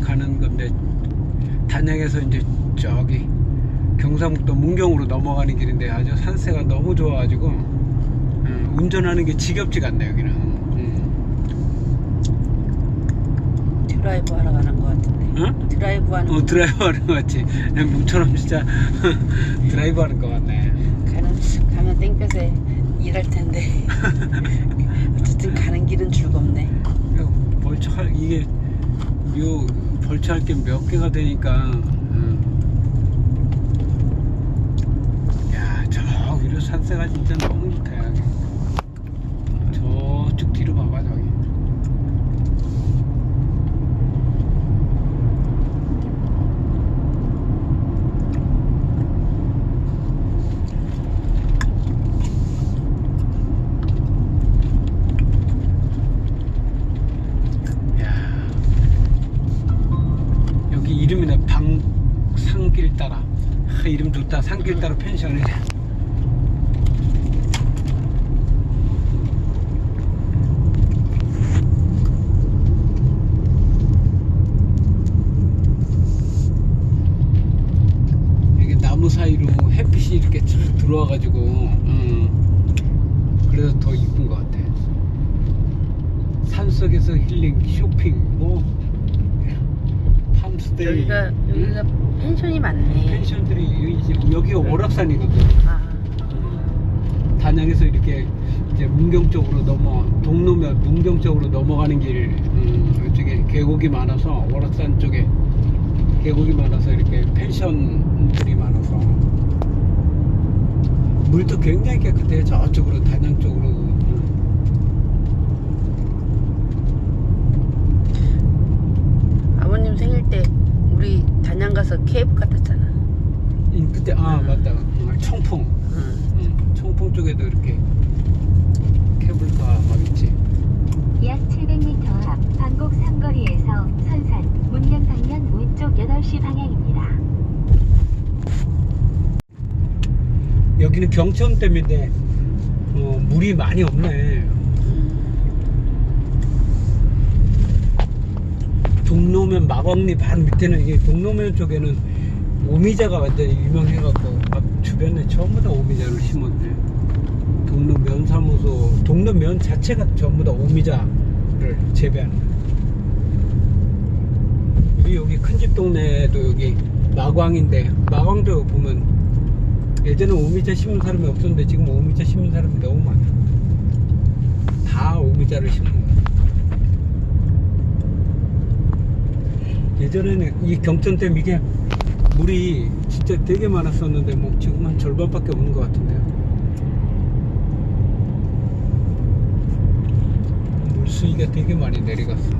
가는 건데 단양에서 이제 저기 경상북도 문경으로 넘어가는 길인데 아주 산세가 너무 좋아가지고 음, 운전하는 게 지겹지가 않네 여기는. 음. 드라이브 하러 가는 것 같은데. 응? 드라이브 하는 어거 드라이브 하는 것 같지. 그냥 모처럼 진짜 드라이브 하는 것 같네. 가는 가면 땡볕에 일할 텐데. 어쨌든 가는 길은 즐겁네. 벌초할 이게 요 벌초할 게 몇 개가 되니까 음. 야저 위로 산세가 진짜 너무 좋다 여기 저쪽 뒤로 봐봐 저기 야 여기 이름이네 방산길 따라. 하, 이름 좋다. 산길 따라 펜션이래 이게 나무 사이로 햇빛이 이렇게 쫙 들어와가지고 음, 그래서 더 이쁜 것 같아. 산속에서 힐링 쇼핑 뭐 팜스테이. 여기가 응? 여기가 펜션이 많네. 펜션들이 여기 이제- 여기가 오락산이거든. 아, 단양에서 이렇게 이제 문경 쪽으로 넘어 동로면 문경 쪽으로 넘어가는 길 음, 이쪽에 계곡이 많아서 오락산 쪽에 계곡이 많아서 이렇게 펜션들이 많아서. 물도 굉장히 깨끗해요 저쪽으로 단양 쪽으로 음. 아버님 생일 때 우리 단양 가서 케이블카 탔잖아. 음, 그때 아 맞다 음, 청풍 응. 음, 청풍 쪽에도 이렇게 케이블카 막 있지 약 700m 앞 반곡 삼거리에서 선산 문경 방면 왼쪽 8시 방향입니다. 여기는 경천댐인데 어, 물이 많이 없네 동로면 마광리 바로 밑에는 이게 동로면 쪽에는 오미자가 완전히 유명해갖고 막 주변에 전부 다 오미자를 심었네. 동로면 사무소 동로면 자체가 전부 다 오미자를 재배하는 거야. 우리 여기 큰 집 동네도 여기 마광인데 마광도 보면 예전에 오미자 심은 사람이 없었는데 지금 오미자 심은 사람이 너무 많아. 다 오미자를 심는 거야 예전에는 이 경천 댐 이게 물이 진짜 되게 많았었는데 뭐 지금 한 절반밖에 없는 것 같은데요. 물수위가 되게 많이 내려갔어